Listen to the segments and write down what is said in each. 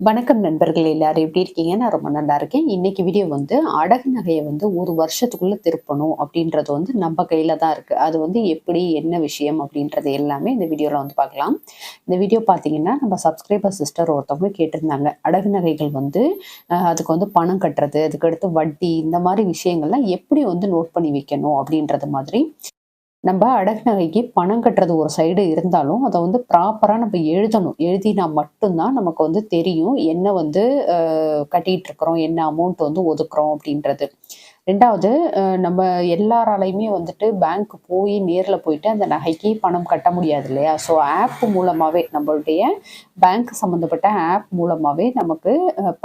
வணக்கம் நண்பர்கள் எல்லாரும். எப்படி இருக்கீங்க? நான் ரொம்ப நல்லா இருக்கேன். இன்னைக்கு வீடியோ வந்து அடகு நகையை வந்து ஒரு வருஷத்துக்குள்ள திருப்பணும் அப்படின்றது வந்து நம்ம கையில தான் இருக்கு. அது வந்து எப்படி என்ன விஷயம் அப்படின்றது எல்லாமே இந்த வீடியோல வந்து பார்க்கலாம். இந்த வீடியோ பார்த்தீங்கன்னா நம்ம சப்ஸ்கிரைபர் சிஸ்டர் ஒருத்தவங்க கேட்டிருந்தாங்க. அடகு நகைகள் வந்து அதுக்கு வந்து பணம் கட்டுறது அதுக்கடுத்து வட்டி இந்த மாதிரி விஷயங்கள்லாம் எப்படி வந்து நோட் பண்ணி வைக்கணும் அப்படின்றது மாதிரி. நம்ம அடகு நகைக்கு பணம் கட்டுறது ஒரு சைடு இருந்தாலும் அதை வந்து ப்ராப்பராக நம்ம எழுதணும். எழுதினா மட்டும்தான் நமக்கு வந்து தெரியும் என்ன வந்து கட்டிகிட்டு இருக்கிறோம் என்ன அமௌண்ட் வந்து ஒதுக்குறோம் அப்படின்றது. ரெண்டாவது நம்ம எல்லாராலையுமே வந்துட்டு பேங்க் போய் நேரில் போயிட்டு அந்த நகைக்கு பணம் கட்ட முடியாது இல்லையா? ஸோ ஆப் மூலமாகவே நம்மளுடைய பேங்க் சம்மந்தப்பட்ட ஆப் மூலமாகவே நமக்கு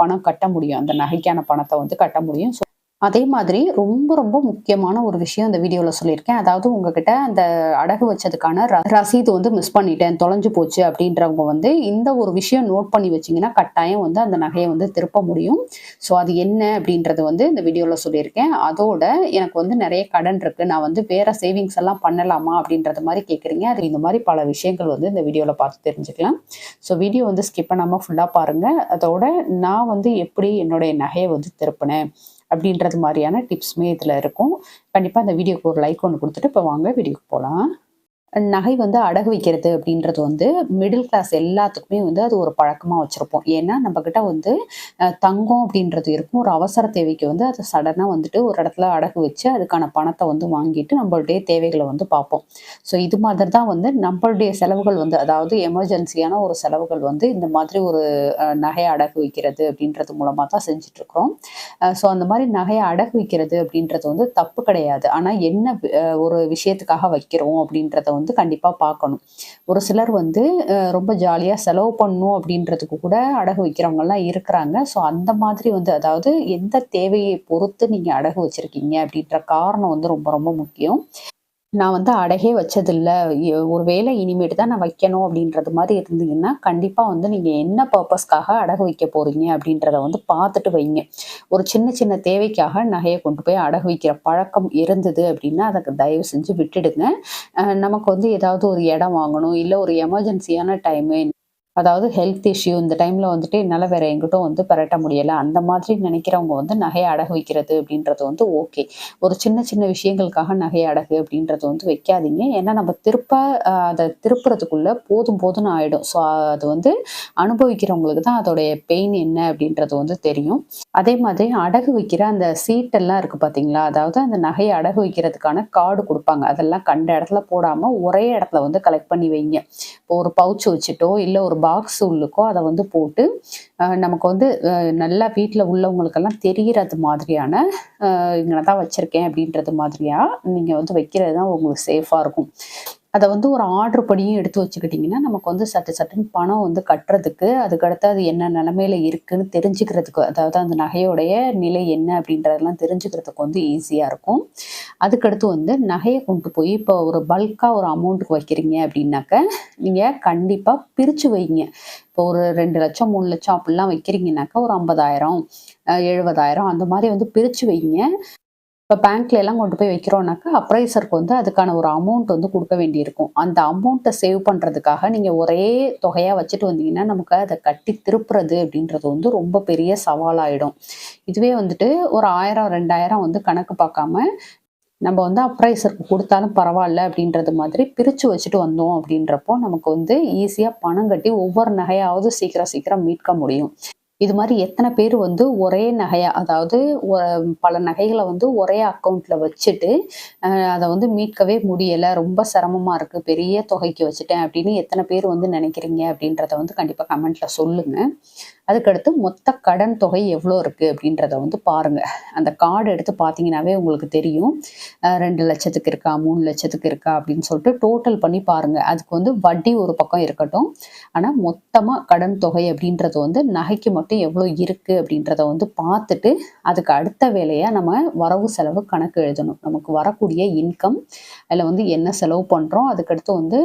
பணம் கட்ட முடியும். அந்த நகைக்கான பணத்தை வந்து கட்ட முடியும். ஸோ அதே மாதிரி ரொம்ப ரொம்ப முக்கியமான ஒரு விஷயம் இந்த வீடியோவில் சொல்லியிருக்கேன். அதாவது உங்ககிட்ட அந்த அடகு வச்சதுக்கான ர- ரசீது வந்து மிஸ் பண்ணிட்டேன் தொலைஞ்சு போச்சு அப்படின்றவங்க வந்து இந்த ஒரு விஷயம் நோட் பண்ணி வச்சிங்கன்னா கட்டாயம் வந்து அந்த நகையை வந்து திருப்ப முடியும். ஸோ அது என்ன அப்படின்றது வந்து இந்த வீடியோவில் சொல்லியிருக்கேன். அதோட எனக்கு வந்து நிறைய கடன் இருக்கு. நான் வந்து வேற சேவிங்ஸ் எல்லாம் பண்ணலாமா அப்படின்றது மாதிரி கேட்குறீங்க அது இந்த மாதிரி பல விஷயங்கள் வந்து இந்த வீடியோவில் பார்த்து தெரிஞ்சுக்கலாம். ஸோ வீடியோ வந்து ஸ்கிப் பண்ணாமல் ஃபுல்லாக பாருங்க. அதோட நான் வந்து எப்படி என்னுடைய நகையை வந்து திருப்பினேன்? அப்படின்றது மாதிரியான டிப்ஸுமே இதில் இருக்கும். கண்டிப்பாக அந்த வீடியோக்கு ஒரு லைக் ஒன்று கொடுத்துட்டு இப்போ வாங்க வீடியோக்கு போகலாம் நகை வந்து அடகு வைக்கிறது அப்படின்றது வந்து மிடில் கிளாஸ் எல்லாத்துக்குமே வந்து அது ஒரு பழக்கமாக வச்சுருப்போம். ஏன்னா நம்மக்கிட்ட வந்து தங்கம் அப்படின்றது இருக்கும். ஒரு அவசர தேவைக்கு வந்து அதை சடனாக வந்துட்டு ஒரு இடத்துல அடகு வச்சு அதுக்கான பணத்தை வந்து வாங்கிட்டு நம்மளுடைய தேவைகளை வந்து பார்ப்போம். ஸோ இது மாதிரி தான் வந்து நம்மளுடைய செலவுகள் வந்து அதாவது எமர்ஜென்சியான ஒரு செலவுகள் வந்து இந்த மாதிரி ஒரு நகையை அடகு வைக்கிறது அப்படின்றது மூலமாக தான் செஞ்சிட்ருக்குறோம் ஸோ அந்த மாதிரி நகையை அடகு வைக்கிறது அப்படின்றது வந்து தப்பு கிடையாது. ஆனால் என்ன ஒரு விஷயத்துக்காக வைக்கிறோம் அப்படின்றத வந்து கண்டிப்பாக பார்க்கணும். ஒரு சிலர் வந்து அஹ் ரொம்ப ஜாலியாக செலவு பண்ணணும் அப்படின்றதுக்கு கூட அடகு வைக்கிறவங்கலாம் இருக்கிறாங்க. ஸோ அந்த மாதிரி வந்து அதாவது எந்த தேவையை பொறுத்து நீங்கள் அடகு வச்சிருக்கீங்க அப்படின்ற காரணம் வந்து ரொம்ப ரொம்ப முக்கியம். நான் வந்து அடகே வச்சதில்லை. ஒரு வேலை இனிமேட்டு தான் நான் வைக்கணும் அப்படின்றது மாதிரி இருந்தீங்கன்னா கண்டிப்பாக வந்து நீங்கள் என்ன பர்பஸ்க்காக அடகு வைக்க போகிறீங்க அப்படின்றத வந்து பார்த்துட்டு வைங்க. ஒரு சின்ன சின்ன தேவைக்காக நகையை கொண்டு போய் அடகு வைக்கிற பழக்கம் இருந்தது அப்படின்னா அதுக்கு தயவு செஞ்சு விட்டுடுங்க. நமக்கு வந்து ஏதாவது ஒரு இடம் வாங்கணும் இல்லை ஒரு எமர்ஜென்சியான டைமு அதாவது ஹெல்த் இஷ்யூ இந்த டைமில் வந்துட்டு என்னால் வேற எங்கிட்டும் வந்து பரட்ட முடியலை. அந்த மாதிரி நினைக்கிறவங்க வந்து நகையை அடகு வைக்கிறது அப்படின்றது வந்து ஓகே ஒரு சின்ன சின்ன விஷயங்களுக்காக நகை அடகு அப்படின்றது வந்து வைக்காதீங்க. ஏன்னா நம்ம திருப்ப அதை திருப்புறதுக்குள்ள போதும் போதும்னு ஆயிடும். ஸோ அது வந்து அனுபவிக்கிறவங்களுக்கு தான் அதோடைய பெயின் என்ன அப்படின்றது வந்து தெரியும். அதே மாதிரி அடகு வைக்கிற அந்த சீட்டெல்லாம் இருக்கு பார்த்தீங்களா அதாவது அந்த நகையை அடகு வைக்கிறதுக்கான கார்டு கொடுப்பாங்க. அதெல்லாம் கண்ட இடத்துல போடாம ஒரே இடத்துல வந்து கலெக்ட் பண்ணி வைங்க. இப்போ ஒரு பவுச் வச்சுட்டோ இல்லை ஒரு பாக்ஸ் உள்ளுக்கோ அதை வந்து போட்டு நமக்கு வந்து அஹ், நல்லா வீட்டில் உள்ளவங்களுக்கெல்லாம் தெரிகிறது மாதிரியான இங்கே தான் வச்சுருக்கேன் அப்படின்றது மாதிரியா நீங்கள் வந்து வைக்கிறது தான் உங்களுக்கு சேஃபாக இருக்கும். அதை வந்து ஒரு ஆர்டர் படியும் எடுத்து வச்சுக்கிட்டிங்கன்னா நமக்கு வந்து சட்டு சட்டுன்னு பணம் வந்து கட்டுறதுக்கு அதுக்கடுத்து அது என்ன நிலமையில இருக்குன்னு தெரிஞ்சுக்கிறதுக்கு அதாவது அந்த நகையோடைய நிலை என்ன அப்படின்றதெல்லாம் தெரிஞ்சுக்கிறதுக்கு வந்து ஈஸியாக இருக்கும். அதுக்கடுத்து வந்து நகையை கொண்டு போய் இப்போ ஒரு பல்காக ஒரு அமௌண்ட்டுக்கு வைக்கிறீங்க அப்படின்னாக்க நீங்கள் கண்டிப்பாக பிரித்து வைங்க. இப்போ ஒரு ரெண்டு லட்சம் மூணு லட்சம் அப்படிலாம் வைக்கிறீங்கனாக்கா ஒரு ஐம்பதாயிரம் எழுபதாயிரம் அந்த மாதிரி வந்து பிரித்து வைங்க. இப்போ பேங்க்ல எல்லாம் கொண்டு போய் வைக்கிறோம்னாக்கா அப்ரைசருக்கு வந்து அதுக்கான ஒரு அமௌண்ட் வந்து கொடுக்க வேண்டியிருக்கும். அந்த அமௌண்ட்டை சேவ் பண்ணுறதுக்காக நீங்கள் ஒரே தொகையாக வச்சுட்டு வந்தீங்கன்னா நமக்கு அதை கட்டி திருப்புறது அப்படின்றது வந்து ரொம்ப பெரிய சவாலாயிடும். இதுவே வந்துட்டு ஒரு ஆயிரம் ரெண்டாயிரம் வந்து கணக்கு பார்க்காம நம்ம வந்து அப்ரைசருக்கு கொடுத்தாலும் பரவாயில்ல அப்படின்றது மாதிரி பிரித்து வச்சுட்டு வந்தோம் அப்படின்றப்போ நமக்கு வந்து ஈஸியாக பணம் கட்டி ஒவ்வொரு நகையாவது சீக்கிரம் சீக்கிரம் மீட்க முடியும். இது மாதிரி எத்தனை பேர் வந்து ஒரே நகையா அதாவது பல நகைகளை வந்து ஒரே அக்கௌண்ட்ல வச்சுட்டு அதை வந்து மீட்கவே முடியலை ரொம்ப சிரமமா இருக்கு பெரிய தொகைக்கு வச்சுட்டேன் அப்படின்னு எத்தனை பேர் வந்து நினைக்கிறீங்க அப்படின்றத வந்து கண்டிப்பாக கமெண்ட்ல சொல்லுங்க. அதுக்கடுத்து மொத்த கடன் தொகை எவ்வளோ இருக்குது அப்படின்றத வந்து பாருங்கள் அந்த கார்டு எடுத்து பார்த்தீங்கன்னாவே உங்களுக்கு தெரியும். ரெண்டு லட்சத்துக்கு இருக்கா மூணு லட்சத்துக்கு இருக்கா அப்படின்னு சொல்லிட்டு டோட்டல் பண்ணி பாருங்கள் அதுக்கு வந்து வட்டி ஒரு பக்கம் இருக்கட்டும். ஆனால் மொத்தமாக கடன் தொகை அப்படின்றது வந்து நகைக்கு மட்டும் எவ்வளோ இருக்குது அப்படின்றத வந்து பார்த்துட்டு அதுக்கு அடுத்த வேலையாக நம்ம வரவு செலவு கணக்கு எழுதணும். நமக்கு வரக்கூடிய இன்கம் அதில் வந்து என்ன செலவு பண்ணுறோம் அதுக்கடுத்து வந்து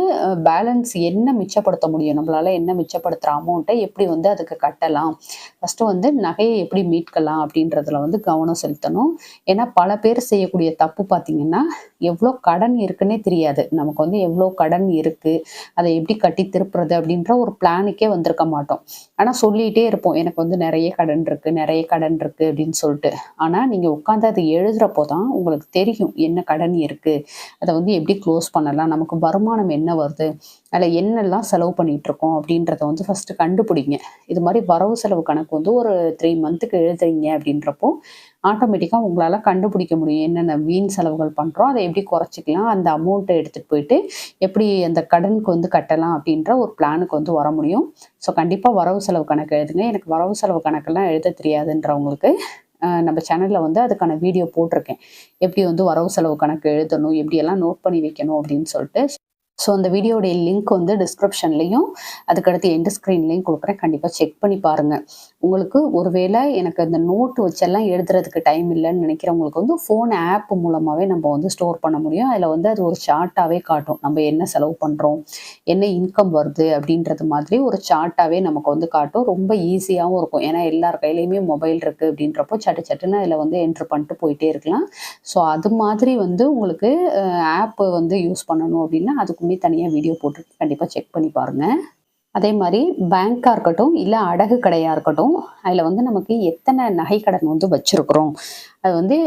பேலன்ஸ் என்ன மிச்சப்படுத்த முடியும்? நம்மளால் என்ன மிச்சப்படுத்துகிற அமௌண்ட்டை எப்படி வந்து அதுக்கு கட்டலாம்? கட்டலாம் ஃபஸ்ட்டு வந்து நகையை எப்படி மீட்கலாம் அப்படின்றதுல வந்து கவனம் செலுத்தணும். ஏன்னா பல பேர் செய்யக்கூடிய தப்பு பார்த்தீங்கன்னா எவ்வளோ கடன் இருக்குன்னே தெரியாது. நமக்கு வந்து எவ்வளோ கடன் இருக்குது அதை எப்படி கட்டி திருப்புறது அப்படின்ற ஒரு பிளானுக்கே வந்திருக்க மாட்டோம். ஆனால் சொல்லிகிட்டே இருப்போம். எனக்கு வந்து நிறைய கடன் இருக்குது நிறைய கடன் இருக்குது அப்படின்னு சொல்லிட்டு. ஆனால் நீங்கள் உட்காந்து அதை எழுதுகிறப்போ தான் உங்களுக்கு தெரியும் என்ன கடன் இருக்குது அதை வந்து எப்படி க்ளோஸ் பண்ணலாம் நமக்கு வருமானம் என்ன வருது அதில் என்னெல்லாம் செலவு பண்ணிட்டு இருக்கோம் அப்படின்றத வந்து ஃபஸ்ட்டு கண்டுபிடிங்க. இது மாதிரி வரவு செலவு கணக்கு வந்து ஒரு த்ரீ மந்த்துக்கு எழுதுறீங்க அப்படின்றப்போ ஆட்டோமேட்டிக்காக உங்களால் கண்டுபிடிக்க முடியும். என்னென்ன வீண் செலவுகள் பண்ணுறோம் அதை எப்படி குறைச்சிக்கலாம் அந்த அமௌண்ட்டை எடுத்துகிட்டு போயிட்டு எப்படி அந்த கடனுக்கு வந்து கட்டலாம் அப்படின்ற ஒரு பிளானுக்கு வந்து வர முடியும். ஸோ கண்டிப்பாக வரவு செலவு கணக்கு எழுதுங்க. எனக்கு வரவு செலவு கணக்கெல்லாம் எழுத தெரியாதுன்றவங்களுக்கு நம்ம சேனலில் வந்து அதுக்கான வீடியோ போட்டிருக்கேன். எப்படி வந்து வரவு செலவு கணக்கு எழுதணும் எப்படியெல்லாம் நோட் பண்ணி வைக்கணும் அப்படின்னு சொல்லிட்டு ஸோ அந்த வீடியோடைய லிங்க் வந்து டிஸ்கிரிப்ஷன்லையும் அதுக்கடுத்து எண்டு ஸ்க்ரீன்லையும் கொடுக்குறேன். கண்டிப்பாக செக் பண்ணி பாருங்கள் உங்களுக்கு ஒருவேளை எனக்கு அந்த நோட்டு வச்செல்லாம் எழுதுறதுக்கு டைம் இல்லைன்னு நினைக்கிறவங்களுக்கு வந்து ஃபோன் ஆப் மூலமாகவே நம்ம வந்து ஸ்டோர் பண்ண முடியும். அதில் வந்து அது ஒரு சார்ட்டாகவே காட்டும். நம்ம என்ன செலவு பண்ணுறோம் என்ன இன்கம் வருது? அப்படின்றது மாதிரி ஒரு சார்ட்டாகவே நமக்கு வந்து காட்டும். ரொம்ப ஈஸியாகவும் இருக்கும். ஏன்னா எல்லார் கையிலையுமே மொபைல் இருக்குது அப்படின்றப்போ சட்டு சட்டுன்னு அதில் வந்து என்ட்ரு பண்ணிட்டு போயிட்டே இருக்கலாம். ஸோ அது மாதிரி வந்து உங்களுக்கு ஆப் வந்து யூஸ் பண்ணணும் அப்படின்னா அதுக்குமே தனியாக வீடியோ போட்டு கண்டிப்பாக செக் பண்ணி பாருங்கள் அதே மாதிரி பேங்க்காக இருக்கட்டும் இல்லை அடகு கடையாக இருக்கட்டும் அதில் வந்து நமக்கு எத்தனை நகை கடன் வந்து வச்சுருக்குறோம் அது வந்து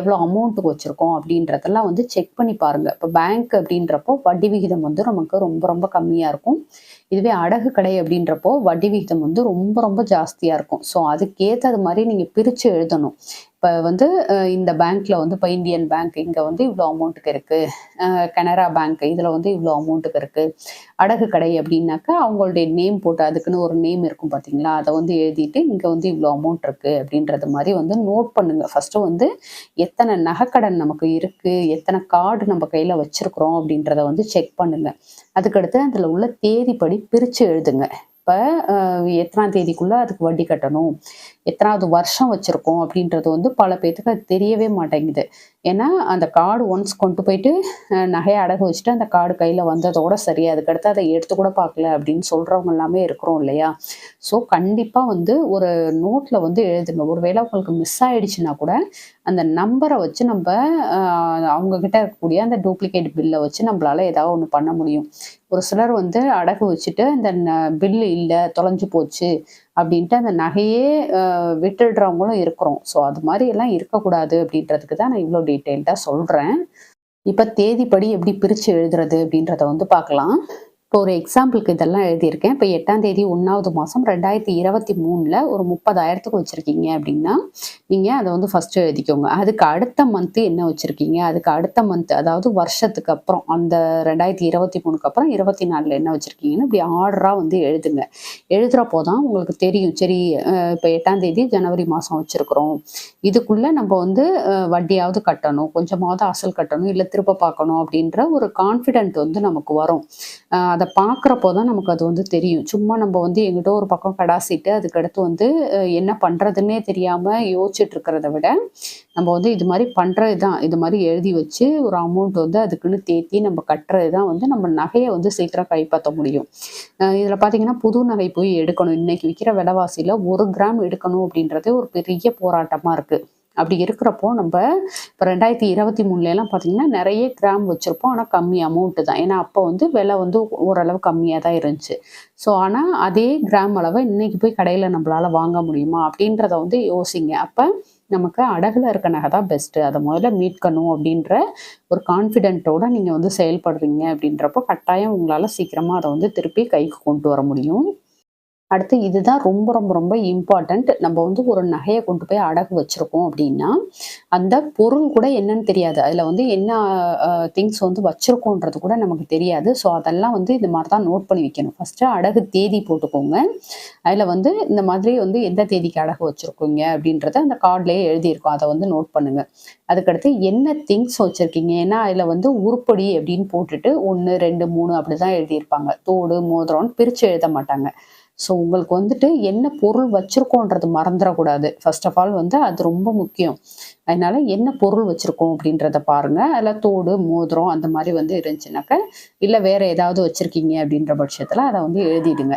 எவ்வளோ அமௌண்ட்டுக்கு வச்சுருக்கோம் அப்படின்றதெல்லாம் வந்து செக் பண்ணி பாருங்கள் இப்போ பேங்க் அப்படின்றப்போ வட்டி விகிதம் வந்து நமக்கு ரொம்ப ரொம்ப கம்மியாக இருக்கும். இதுவே அடகு கடை அப்படின்றப்போ வட்டி விகிதம் வந்து ரொம்ப ரொம்ப ஜாஸ்தியாக இருக்கும். ஸோ அதுக்கேற்றது மாதிரி நீங்கள் பிரித்து எழுதணும். இப்போ வந்து இந்த பேங்க்கில் வந்து இப்போ இந்தியன் பேங்க் இங்கே வந்து இவ்வளோ அமௌண்ட்டுக்கு இருக்குது கனரா பேங்க் இதில் வந்து இவ்வளோ அமௌண்ட்டுக்கு இருக்குது அடகு கடை அப்படின்னாக்கா அவங்களுடைய நேம் போட்டு அதுக்குன்னு ஒரு நேம் இருக்கும் பார்த்தீங்களா அதை வந்து எழுதிட்டு இங்கே வந்து இவ்வளோ அமௌண்ட் இருக்குது அப்படின்றது மாதிரி வந்து நோட் பண்ணுங்கள் ஃபஸ்ட்டு வந்து எத்தனை நகைக்கடன் நமக்கு இருக்குது எத்தனை கார்டு நம்ம கையில் வச்சுருக்குறோம் அப்படின்றத வந்து செக் பண்ணுங்கள் அதுக்கடுத்து அதில் உள்ள தேதிப்படி பிரித்து எழுதுங்க. இப்போ எத்தனாம் தேதிக்குள்ளே அதுக்கு வட்டி கட்டணும். எத்தனாவது வருஷம் வச்சுருக்கோம் அப்படின்றது வந்து பல பேர்த்துக்கு அது தெரியவே மாட்டேங்குது. ஏன்னா அந்த கார்டு ஒன்ஸ் கொண்டு போயிட்டு அஹ், நகையை அடகு வச்சுட்டு அந்த கார்டு கையில் வந்ததோட சரி அதுக்கடுத்து அதை எடுத்து கூட பார்க்கல அப்படின்னு சொல்கிறவங்க எல்லாமே இருக்கிறோம் இல்லையா? ஸோ கண்டிப்பாக வந்து ஒரு நோட்டில் வந்து எழுதுங்க. ஒருவேளை உங்களுக்கு மிஸ் ஆயிடுச்சுன்னா கூட அந்த நம்பரை வச்சு நம்ம ஆஹ், இருக்கக்கூடிய அந்த டூப்ளிகேட் பில்லை வச்சு நம்மளால ஏதாவது ஒன்று பண்ண முடியும். ஒரு சிலர் வந்து அடகு வச்சுட்டு இந்த பில்லு இல்லை தொலைஞ்சு போச்சு அப்படின்ட்டு அந்த நகையே விட்டுடுறவங்களும் இருக்கிறோம். ஸோ அது மாதிரி எல்லாம் இருக்கக்கூடாது அப்படின்றதுக்கு தான் நான் இவ்வளோ டீட்டெயில்டாக சொல்கிறேன் இப்போ தேதிப்படி எப்படி பிரித்து எழுதுறது அப்படின்றத வந்து பார்க்கலாம். இப்போ ஒரு எக்ஸாம்பிளுக்கு இதெல்லாம் எழுதியிருக்கேன். இப்போ எட்டாம் தேதி ஒன்றாவது மாதம் ரெண்டாயிரத்தி இருபத்தி மூணில் ஒரு முப்பதாயிரத்துக்கு வச்சுருக்கீங்க அப்படின்னா நீங்கள் அதை வந்து ஃபஸ்ட்டு எழுதிக்கோங்க. அதுக்கு அடுத்த மந்த்து என்ன வச்சுருக்கீங்க? அதுக்கு அடுத்த மந்த் அதாவது வருஷத்துக்கு அப்புறம் அந்த ரெண்டாயிரத்தி இருபத்தி மூணுக்கு அப்புறம் இருபத்தி நாலில் என்ன வச்சுருக்கீங்கன்னு இப்படி ஆர்டராக வந்து எழுதுங்க. எழுதுகிறப்போ தான் உங்களுக்கு தெரியும். சரி இப்போ எட்டாம் தேதி ஜனவரி மாதம் வச்சுருக்குறோம். இதுக்குள்ளே நம்ம வந்து வட்டியாவது கட்டணும். கொஞ்சமாவது அசல் கட்டணும். இல்லை திருப்ப பார்க்கணும் அப்படின்ற ஒரு கான்ஃபிடென்ட் வந்து நமக்கு வரும். அதை அதை பார்க்குறப்போ தான் நமக்கு அது வந்து தெரியும். சும்மா நம்ம வந்து எங்கிட்ட ஒரு பக்கம் கடாசிட்டு அதுக்கடுத்து வந்து என்ன பண்ணுறதுன்னே தெரியாமல் யோசிச்சுட்டு இருக்கிறத விட நம்ம வந்து இது மாதிரி பண்ணுறது தான். இது மாதிரி எழுதி வச்சு ஒரு அமௌண்ட் வந்து அதுக்குன்னு தேத்தி நம்ம கட்டுறது தான் வந்து நம்ம நகையை வந்து சீக்கிரம் கைப்பற்ற முடியும். இதில் பார்த்தீங்கன்னா புது நகை போய் எடுக்கணும். இன்னைக்கு விற்கிற விலைவாசியில் ஒரு கிராம் எடுக்கணும் அப்படின்றதே ஒரு பெரிய போராட்டமாக இருக்குது அப்படி இருக்கிறப்போ நம்ம இப்போ ரெண்டாயிரத்தி இருபத்தி மூணுலலாம் பார்த்தீங்கன்னா நிறைய கிராம் வச்சுருப்போம். ஆனால் கம்மி அமௌண்ட்டு தான். ஏன்னா அப்போ வந்து விலை வந்து ஓரளவு கம்மியாக தான் இருந்துச்சு. ஸோ ஆனால் அதே கிராம் அளவை இன்னைக்கு போய் கடையில் நம்மளால் வாங்க முடியுமா? அப்படின்றத வந்து யோசிங்க. அப்போ நமக்கு அடகுல இருக்க நகை தான் பெஸ்ட்டு அதை முதல்ல மீட்கணும் அப்படின்ற ஒரு கான்ஃபிடென்ட்டோட நீங்கள் வந்து செயல்படுறீங்க அப்படின்றப்போ கட்டாயம் உங்களால் சீக்கிரமாக அதை வந்து திருப்பி கைக்கு கொண்டு வர முடியும். அடுத்து இதுதான் ரொம்ப ரொம்ப ரொம்ப இம்பார்ட்டண்ட் நம்ம வந்து ஒரு நகையை கொண்டு போய் அடகு வச்சுருக்கோம் அப்படின்னா அந்த பொருள் கூட என்னன்னு தெரியாது. அதில் வந்து என்ன திங்ஸ் வந்து வச்சுருக்கோன்றது கூட நமக்கு தெரியாது. ஸோ அதெல்லாம் வந்து இந்த மாதிரி தான் நோட் பண்ணி வைக்கணும். ஃபஸ்ட்டு அடகு தேதி போட்டுக்கோங்க. அதில் வந்து இந்த மாதிரி வந்து எந்த தேதிக்கு அடகு வச்சுருக்கீங்க அப்படின்றத அந்த கார்ட்லேயே எழுதியிருக்கோம். அதை வந்து நோட் பண்ணுங்கள் அதுக்கடுத்து என்ன திங்ஸ் வச்சுருக்கீங்க? ஏன்னா அதில் வந்து உருப்படி அப்படின்னு போட்டுட்டு ஒன்று ரெண்டு மூணு அப்படி தான் எழுதியிருப்பாங்க. தோடு மோதிரம்னு பிரித்து எழுத மாட்டாங்க. ஸோ உங்களுக்கு வந்துட்டு என்ன பொருள் வச்சுருக்கோன்றது மறந்துடக்கூடாது. ஃபர்ஸ்ட் ஆஃப் ஆல் வந்து அது ரொம்ப முக்கியம். அதனால என்ன பொருள் வச்சுருக்கோம் அப்படின்றத பாருங்கள் அதில் தோடு மோதிரம் அந்த மாதிரி வந்து இருந்துச்சுனாக்க இல்லை வேறு ஏதாவது வச்சுருக்கீங்க அப்படின்ற பட்சத்தில் அதை வந்து எழுதிடுங்க.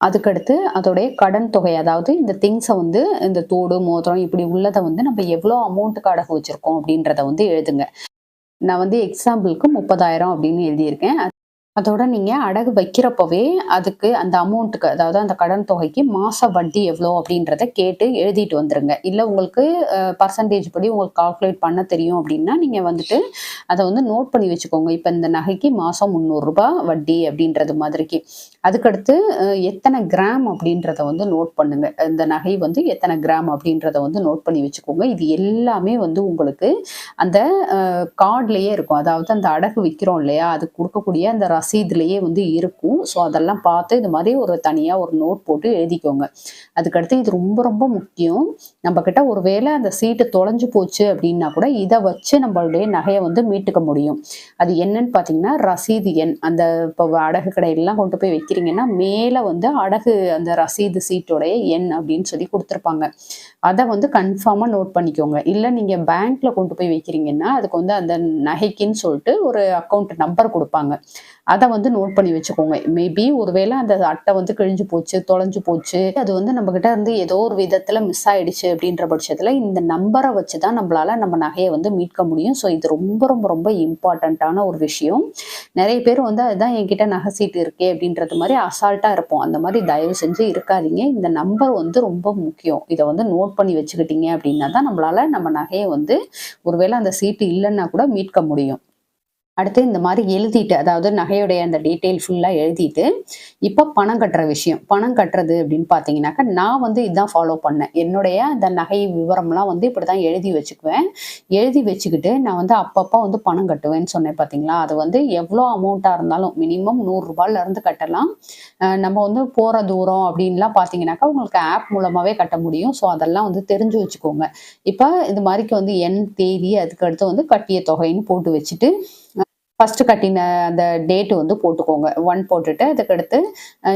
அதுக்கடுத்து அதோடைய கடன் தொகை அதாவது இந்த திங்ஸை வந்து இந்த தோடு மோதிரம் இப்படி உள்ளதை வந்து நம்ம எவ்வளோ அமௌண்ட்டுக்கு அடகு வச்சுருக்கோம் அப்படின்றத வந்து எழுதுங்க. நான் வந்து எக்ஸாம்பிளுக்கு முப்பதாயிரம் அப்படின்னு எழுதியிருக்கேன். அதோட நீங்கள் அடகு வைக்கிறப்பவே அதுக்கு அந்த அமௌண்ட்டுக்கு அதாவது அந்த கடன் தொகைக்கு மாத வட்டி எவ்வளோ அப்படின்றத கேட்டு எழுதிட்டு வந்துருங்க. இல்லை உங்களுக்கு பர்சன்டேஜ் படி உங்களுக்கு கால்குலேட் பண்ண தெரியும் அப்படின்னா நீங்கள் வந்துட்டு அதை வந்து நோட் பண்ணி வச்சுக்கோங்க. இப்போ இந்த நகைக்கு மாதம் முந்நூறுரூபா வட்டி அப்படின்றது மாதிரிக்கு. அதுக்கடுத்து எத்தனை கிராம் அப்படின்றத வந்து நோட் பண்ணுங்க. இந்த நகை வந்து எத்தனை கிராம் அப்படின்றத வந்து நோட் பண்ணி வச்சுக்கோங்க. இது எல்லாமே வந்து உங்களுக்கு அந்த கார்ட்லேயே இருக்கும். அதாவது அந்த அடகு விற்கிறோம் இல்லையா? அது கொடுக்கக்கூடிய அந்த ரசீதுலேயே வந்து இருக்கும். ஸோ அதெல்லாம் பார்த்து இது மாதிரி ஒரு தனியாக ஒரு நோட் போட்டு எழுதிக்கோங்க. அதுக்கடுத்து இது ரொம்ப ரொம்ப முக்கியம். நம்மக்கிட்ட ஒரு வேளை அந்த சீட்டு தொலைஞ்சு போச்சு அப்படின்னா கூட இதை வச்சு நம்மளுடைய நகையை வந்து மீட்டுக்க முடியும். அது என்னன்னு பார்த்தீங்கன்னா ரசீது எண். அந்த இப்போ அடகு கடையெல்லாம் கொண்டு போய் வைக்கிறீங்கன்னா மேலே வந்து அடகு அந்த ரசீது சீட்டோடைய எண் அப்படின்னு சொல்லி கொடுத்துருப்பாங்க. அதை வந்து கன்ஃபார்மாக நோட் பண்ணிக்கோங்க. இல்லை நீங்கள் பேங்க்கில் கொண்டு போய் வைக்கிறீங்கன்னா அதுக்கு வந்து அந்த நகைக்குன்னு சொல்லிட்டு ஒரு அக்கௌண்ட் நம்பர் கொடுப்பாங்க. அதை வந்து நோட் பண்ணி வச்சுக்கோங்க. மேபி ஒருவேளை அந்த அட்டை வந்து கிழிஞ்சு போச்சு தொலைஞ்சு போச்சு அது வந்து நம்ம கிட்ட இருந்து ஏதோ ஒரு விதத்துல மிஸ் ஆயிடுச்சு அப்படின்ற பட்சத்துல இந்த நம்பரை வச்சு தான் நம்மளால நம்ம நகையை வந்து மீட்க முடியும். ஸோ இது ரொம்ப ரொம்ப ரொம்ப இம்பார்ட்டண்ட்டான ஒரு விஷயம். நிறைய பேர் வந்து அதுதான் என்கிட்ட நகை சீட்டு இருக்கே அப்படின்றது மாதிரி அசால்ட்டா இருப்போம். அந்த மாதிரி தயவு செஞ்சு இருக்காதீங்க. இந்த நம்பர் வந்து ரொம்ப முக்கியம். இதை வந்து நோட் பண்ணி வச்சுக்கிட்டீங்க அப்படின்னா தான் நம்மளால நம்ம நகையை வந்து ஒருவேளை அந்த சீட்டு இல்லைன்னா கூட மீட்க முடியும். அடுத்து இந்த மாதிரி எழுதிட்டு அதாவது நகையுடைய அந்த டீட்டெயில் ஃபுல்லாக எழுதிட்டு இப்போ பணம் கட்டுற விஷயம். பணம் கட்டுறது அப்படின்னு பார்த்தீங்கன்னாக்கா நான் வந்து இதுதான் ஃபாலோ பண்ணேன். என்னுடைய அந்த நகை விவரம்லாம் வந்து இப்படி தான் எழுதி வச்சுக்குவேன். எழுதி வச்சுக்கிட்டு நான் வந்து அப்பப்போ வந்து பணம் கட்டுவேன்னு சொன்னேன் பார்த்தீங்களா அது வந்து எவ்வளோ அமௌண்ட்டாக இருந்தாலும் மினிமம் நூறுரூபாலேருந்து கட்டலாம். நம்ம வந்து போகிற தூரம் அப்படின்லாம் பார்த்தீங்கன்னாக்கா உங்களுக்கு ஆப் மூலமாகவே கட்ட முடியும். ஸோ அதெல்லாம் வந்து தெரிஞ்சு வச்சுக்கோங்க. இப்போ இது மாதிரிக்கு வந்து என் தேதி அதுக்கு அடுத்து வந்து கட்டிய தொகைன்னு போட்டு வச்சுட்டு ஃபஸ்ட்டு கட்டின அந்த டேட்டு வந்து போட்டுக்கோங்க. ஒன் போட்டுட்டு அதுக்கடுத்து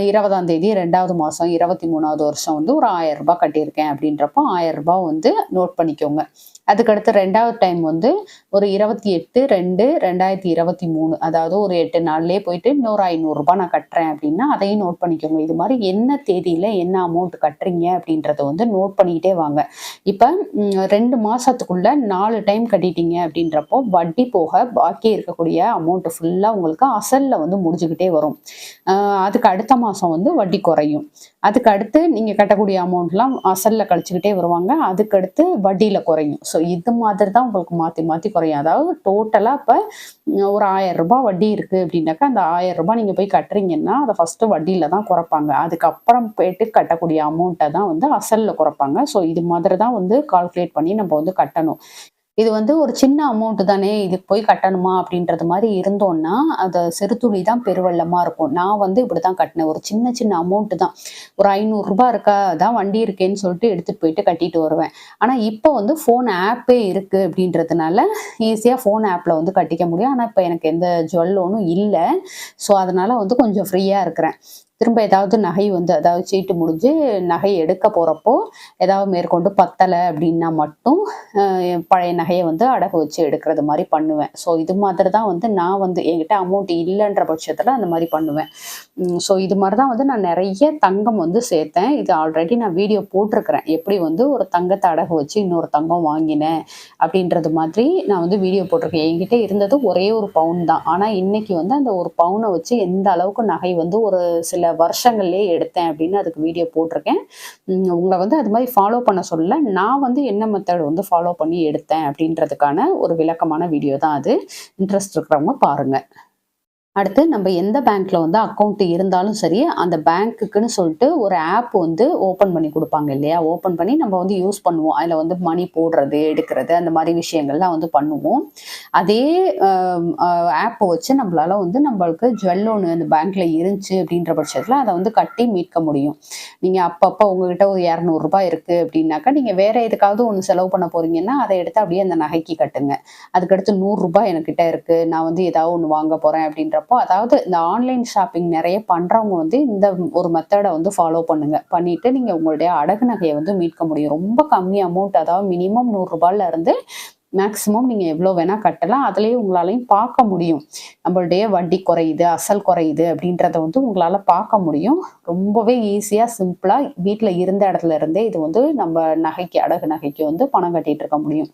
இருபதாம் தேதி ரெண்டாவது மாதம் இருபத்தி மூணாவது வருஷம் வந்து ஒரு ஆயிரம் ரூபாய் கட்டியிருக்கேன் அப்படின்றப்போ ஆயிரம் ரூபாய் வந்து நோட் பண்ணிக்கோங்க. அதுக்கடுத்து ரெண்டாவது டைம் வந்து ஒரு இருபத்தி எட்டு ரெண்டு ரெண்டாயிரத்தி இருபத்தி மூணு. அதாவது ஒரு எட்டு நாள்லேயே போயிட்டு இன்னொரு ஐநூறுரூபா நான் கட்டுறேன் அப்படின்னா அதையும் நோட் பண்ணிக்கோங்க. இது மாதிரி என்ன தேதியில் என்ன அமௌண்ட் கட்டுறீங்க அப்படின்றத வந்து நோட் பண்ணிக்கிட்டே வாங்க. இப்போ ரெண்டு மாதத்துக்குள்ள நாலு டைம் கட்டிட்டீங்க அப்படின்றப்போ வட்டி போக பாக்கி இருக்கக்கூடிய அமௌண்ட் ஃபுல்லாக உங்களுக்கு அசலில் வந்து முடிஞ்சுக்கிட்டே வரும். அதுக்கு அடுத்த மாதம் வந்து வட்டி குறையும். அதுக்கு அடுத்து நீங்கள் கட்டக்கூடிய அமௌண்ட்லாம் அசலில் கழிச்சுக்கிட்டே வருவாங்க. அதுக்கடுத்து வட்டியில் குறையும். ஸோ இது மாதிரி தான் உங்களுக்கு மாற்றி மாற்றி குறையும். அதாவது டோட்டலாக இப்போ ஒரு ஆயிரம் ரூபாய் வட்டி இருக்குது அப்படின்னாக்கா அந்த ஆயிரம் ரூபாய் நீங்கள் போய் கட்டுறீங்கன்னா அதை ஃபஸ்ட்டு வட்டியில் தான் குறைப்பாங்க. அதுக்கப்புறம் போயிட்டு கட்டக்கூடிய அமௌண்ட்டை தான் வந்து அசலில் குறைப்பாங்க. ஸோ இது மாதிரி தான் வந்து கால்குலேட் பண்ணி நம்ம வந்து கட்டணும். இது வந்து ஒரு சின்ன அமௌண்ட் தானே இதுக்கு போய் கட்டணுமா அப்படின்றது மாதிரி இருந்தோம்னா அது சிறுதுளி தான் பெருவெள்ளமாக இருக்கும். நான் வந்து இப்படி தான் கட்டினேன். ஒரு சின்ன சின்ன அமௌண்ட்டு தான். ஒரு ஐநூறுரூபா இருக்கா தான் வண்டி இருக்கேன்னு சொல்லிட்டு எடுத்துகிட்டு போயிட்டு கட்டிட்டு வருவேன். ஆனால் இப்போ வந்து ஃபோன் ஆப்பே இருக்குது அப்படின்றதுனால ஈஸியாக ஃபோன் ஆப்பில் வந்து கட்டிக்க முடியும். ஆனால் இப்போ எனக்கு எந்த ஜுவல் லோனும் இல்லை. ஸோ அதனால் வந்து கொஞ்சம் ஃப்ரீயாக இருக்கிறேன். திரும்ப ஏதாவது நகை வந்து அதாவது சீட்டு முடிஞ்சு நகை எடுக்க போகிறப்போ ஏதாவது மேற்கொண்டு பத்தலை அப்படின்னா மட்டும் பழைய நகையை வந்து அடகு வச்சு எடுக்கிறது மாதிரி பண்ணுவேன். ஸோ இது மாதிரி தான் வந்து நான் வந்து என்கிட்ட அமௌண்ட் இல்லைன்ற பட்சத்தில் அந்த மாதிரி பண்ணுவேன். ஸோ இது மாதிரி தான் வந்து நான் நிறைய தங்கம் வந்து சேர்த்தேன். இது ஆல்ரெடி நான் வீடியோ போட்டிருக்கிறேன். எப்படி வந்து ஒரு தங்கத்தை அடகு வச்சு இன்னொரு தங்கம் வாங்கினேன் அப்படின்றது மாதிரி நான் வந்து வீடியோ போட்டிருக்கேன். என்கிட்ட இருந்தது ஒரே ஒரு பவுன் தான். ஆனால் இன்னைக்கு வந்து அந்த ஒரு பவுனை வச்சு எந்த அளவுக்கு நகை வந்து ஒரு சில வருஷங்கள்லேயே எடுத்தேன் அப்படின்னு அதுக்கு வீடியோ போட்டிருக்கேன். உங்களை வந்து அது மாதிரி ஃபாலோ பண்ண சொல்ல நான் வந்து என்ன மெத்தட் வந்து ஃபாலோ பண்ணி எடுத்தேன் அப்படின்றதுக்கான ஒரு விளக்கமான வீடியோ தான் அது. இன்ட்ரெஸ்ட் இருக்கிறவங்க பாருங்கள் அடுத்து நம்ம எந்த பேங்க்ல வந்து அக்கௌண்ட் இருந்தாலும் சரி அந்த பேங்க்குன்னு சொல்லிட்டு ஒரு ஆப் வந்து ஓப்பன் பண்ணி கொடுப்பாங்க இல்லையா? ஓப்பன் பண்ணி நம்ம வந்து யூஸ் பண்ணுவோம். அதில் வந்து மணி போடுறது எடுக்கிறது அந்த மாதிரி விஷயங்கள்லாம் வந்து பண்ணுவோம். அதே ஆப்பை வச்சு நம்மளால வந்து நம்மளுக்கு ஜுவல் லோன் அந்த பேங்க்ல இருந்துச்சு அப்படின்ற பட்சத்தில் அதை வந்து கட்டி மீட்க முடியும். நீங்கள் அப்பப்போ உங்ககிட்ட ஒரு இரநூறுபா இருக்கு அப்படின்னாக்கா நீங்கள் வேற எதுக்காவது ஒன்று செலவு பண்ண போறீங்கன்னா அதை எடுத்து அப்படியே அந்த நகைக்கு கட்டுங்க. அதுக்கடுத்து நூறுரூபா என்கிட்ட இருக்குது நான் வந்து ஏதாவது ஒன்று வாங்க போகிறேன் அப்படின்ற பண்ணுறப்போ அதாவது இந்த ஆன்லைன் ஷாப்பிங் நிறைய பண்ணுறவங்க வந்து இந்த ஒரு மெத்தடை வந்து ஃபாலோ பண்ணுங்க. பண்ணிட்டு நீங்கள் உங்களுடைய அடகு நகையை வந்து மீட்க முடியும். ரொம்ப கம்மி அமௌண்ட் அதாவது மினிமம் நூறுரூபால இருந்து மேக்ஸிமம் நீங்கள் எவ்வளோ வேணால் கட்டலாம். அதுலேயே உங்களாலையும் பார்க்க முடியும். நம்மளுடைய வட்டி குறையுது அசல் குறையுது அப்படின்றத வந்து உங்களால் பார்க்க முடியும். ரொம்பவே ஈஸியாக சிம்பிளாக வீட்டில் இருந்த இடத்துல இருந்தே இது வந்து நம்ம நகைக்கு அடகு நகைக்கு வந்து பணம் கட்டிகிட்டு இருக்க முடியும்.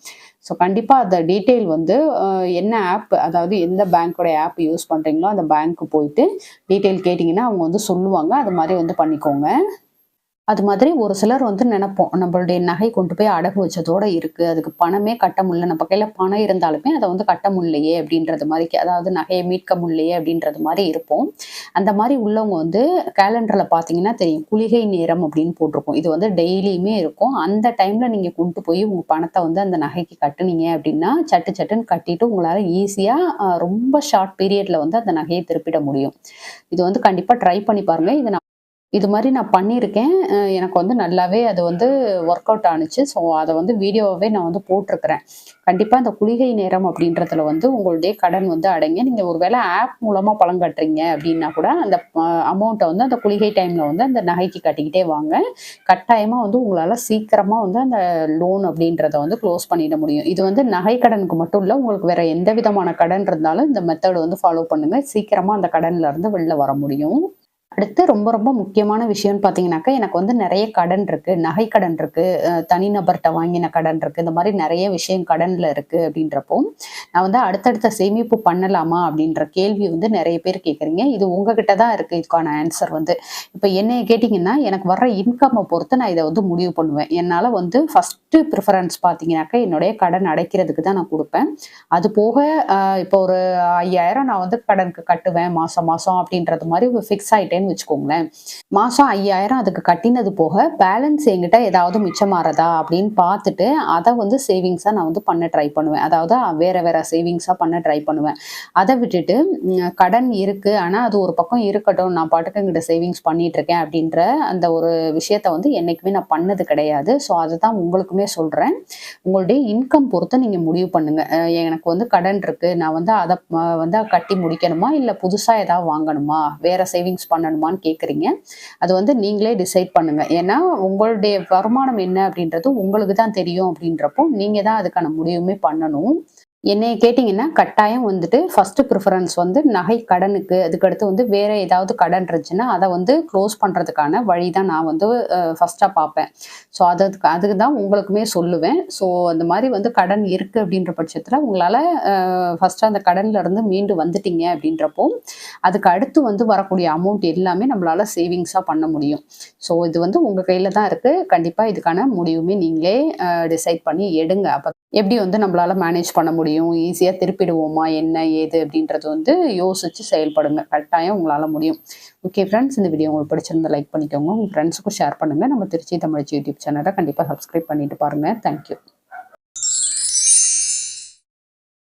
ஸோ கண்டிப்பாக அந்த டீட்டெயில் வந்து என்ன ஆப் அதாவது எந்த பேங்க்கோட ஆப் யூஸ் பண்ணுறீங்களோ அந்த பேங்க்கு போயிட்டு டீட்டெயில் கேட்டிங்கன்னா அவங்க வந்து சொல்லுவாங்க. அது மாதிரி வந்து பண்ணிக்கோங்க. அது மாதிரி ஒரு சிலர் வந்து நினைப்போம் நம்மளுடைய நகை கொண்டு போய் அடகு வச்சதோட இருக்கு அதுக்கு பணமே கட்ட முடியல நம்ம கையில பணம் இருந்தாலுமே அதை வந்து கட்ட முடியலையே அப்படின்றது மாதிரி அதாவது நகையை மீட்க முடியலையே அப்படின்றது மாதிரி இருப்போம். அந்த மாதிரி உள்ளவங்க வந்து கேலண்டர்ல பாத்தீங்கன்னா தெரியும் குளிகை நேரம் அப்படின்னு போட்டிருக்கும். இது வந்து டெய்லியுமே இருக்கும். அந்த டைம்ல நீங்க கொண்டு போய் உங்க பணத்தை வந்து அந்த நகைக்கு கட்டுனீங்க அப்படின்னா சட்டு சட்டுன்னு கட்டிட்டு உங்களால ஈஸியா ரொம்ப ஷார்ட் பீரியட்ல வந்து அந்த நகையை திருப்பிட முடியும். இது வந்து கண்டிப்பா ட்ரை பண்ணி பாருங்க. இது நான் இது மாதிரி நான் பண்ணியிருக்கேன். எனக்கு வந்து நல்லாவே அது வந்து ஒர்க் அவுட் ஆனுச்சு. ஸோ அதை வந்து வீடியோவே நான் வந்து போட்டிருக்கிறேன். கண்டிப்பாக இந்த குளிகை நேரம் அப்படின்றதுல வந்து உங்களுடைய கடன் வந்து அடங்கி. நீங்கள் ஒருவேளை ஆப் மூலமாக பணம் கட்டுறீங்க அப்படின்னா கூட அந்த அமௌண்ட்டை வந்து அந்த குளிகை டைமில் வந்து அந்த நகைக்கு கட்டிக்கிட்டே வாங்க. கட்டாயமாக வந்து உங்களால் சீக்கிரமாக வந்து அந்த லோன் அப்படின்றத வந்து க்ளோஸ் பண்ணிட முடியும். இது வந்து நகை கடனுக்கு மட்டும் இல்லை உங்களுக்கு வேறு எந்த விதமான கடன் இருந்தாலும் இந்த மெத்தடு வந்து ஃபாலோ பண்ணுங்கள் சீக்கிரமாக அந்த கடன்லேருந்து வெளில வர முடியும். அடுத்து ரொம்ப ரொம்ப முக்கியமான விஷயம்னு பார்த்தீங்கன்னாக்கா எனக்கு வந்து நிறைய கடன் இருக்கு. நகை கடன் இருக்கு. தனிநபர்கிட்ட வாங்கின கடன் இருக்கு. இந்த மாதிரி நிறைய விஷயம் கடன்ல இருக்கு அப்படின்றப்போ நான் வந்து அடுத்தடுத்த சேமிப்பு பண்ணலாமா அப்படின்ற கேள்வி வந்து நிறைய பேர் கேட்குறீங்க இது உங்ககிட்ட தான் இருக்கு. இதுக்கான ஆன்சர் வந்து. இப்போ என்னைய கேட்டிங்கன்னா எனக்கு வர்ற இன்கம்மை பொறுத்து நான் இதை வந்து முடிவு பண்ணுவேன். என்னால் வந்து ஃபர்ஸ்ட் ப்ரிஃபரன்ஸ் பார்த்தீங்கன்னாக்கா என்னுடைய கடன் அடைக்கிறதுக்கு தான் நான் கொடுப்பேன். அது போக இப்போ ஒரு ஐயாயிரம் நான் வந்து கடனுக்கு கட்டுவேன். மாசம் மாசம் அப்படின்றது மாதிரி ஃபிக்ஸ் ஆகிட்டேன் ஆயிட்டேன்னு வச்சுக்கோங்களேன். மாசம் ஐயாயிரம் அதுக்கு கட்டினது போக பேலன்ஸ் என்கிட்ட ஏதாவது மிச்சமாறதா அப்படின்னு பார்த்துட்டு அதை வந்து சேவிங்ஸாக நான் வந்து பண்ண ட்ரை பண்ணுவேன். அதாவது வேற வேற சேவிங்ஸாக பண்ண ட்ரை பண்ணுவேன். அதை விட்டுட்டு கடன் இருக்கு. ஆனால் அது ஒரு பக்கம் இருக்கட்டும். நான் பாட்டுக்கு எங்கிட்ட சேவிங்ஸ் பண்ணிட்டு இருக்கேன் அப்படின்ற அந்த ஒரு விஷயத்த வந்து என்னைக்குமே நான் பண்ணது கிடையாது. ஸோ அதை தான் உங்களுக்குமே சொல்றேன். உங்களுடைய இன்கம் பொறுத்து நீங்க முடிவு பண்ணுங்க. எனக்கு வந்து கடன் இருக்கு. நான் வந்து அதை வந்து கட்டி முடிக்கணுமா? இல்ல புதுசா ஏதாவது வாங்கணுமா? வேற சேவிங்ஸ் பண்ணணுமான்னு கேட்குறீங்க அது வந்து நீங்களே டிசைட் பண்ணுங்க. ஏன்னா உங்களுடைய வருமானம் என்ன அப்படின்றது உங்களுக்கு தான் தெரியும் அப்படின்றப்போ நீங்கள் தான் அதுக்கான முடிவுமே பண்ணணும். என்னை கேட்டிங்கன்னா கட்டாயம் வந்துட்டு ஃபர்ஸ்ட் ப்ரிஃபரன்ஸ் வந்து நகை கடனுக்கு. அதுக்கடுத்து வந்து வேற ஏதாவது கடன் இருந்துச்சுன்னா அதை வந்து க்ளோஸ் பண்ணுறதுக்கான வழி தான் நான் வந்து ஃபர்ஸ்ட்டாக பார்ப்பேன். ஸோ அதுக்கு அதுக்கு தான் உங்களுக்குமே சொல்லுவேன். ஸோ அந்த மாதிரி வந்து கடன் இருக்குது அப்படின்ற பட்சத்தில் உங்களால் ஃபஸ்ட்டு அந்த கடன்லேருந்து மீண்டு வந்துட்டீங்க அப்படின்றப்போ அதுக்கு அடுத்து வந்து வரக்கூடிய அமௌண்ட் எல்லாமே நம்மளால் சேவிங்ஸாக பண்ண முடியும். ஸோ இது வந்து உங்கள் கையில் தான் இருக்குது கண்டிப்பாக இதுக்கான முடிவுமே நீங்களே டிசைட் பண்ணி எடுங்க. அப்போ எப்படி வந்து நம்மளால் மேனேஜ் பண்ண முடியும்? ஈஸியாக திருப்பிடுவோமா என்ன ஏது அப்படின்றது வந்து யோசிச்சு செயல்படுங்க. கட்டாயம் உங்களால் முடியும். ஓகே ஃப்ரெண்ட்ஸ் இந்த வீடியோ உங்களுக்கு பிடிச்சிருந்தா லைக் பண்ணிக்கோங்க. உங்கள் ஃப்ரெண்ட்ஸுக்கும் ஷேர் பண்ணுங்கள் நம்ம திருச்சி தமிழ்ச்சி யூடியூப் சேனலை கண்டிப்பாக சப்ஸ்கிரைப் பண்ணிட்டு பாருங்கள் தேங்க்யூ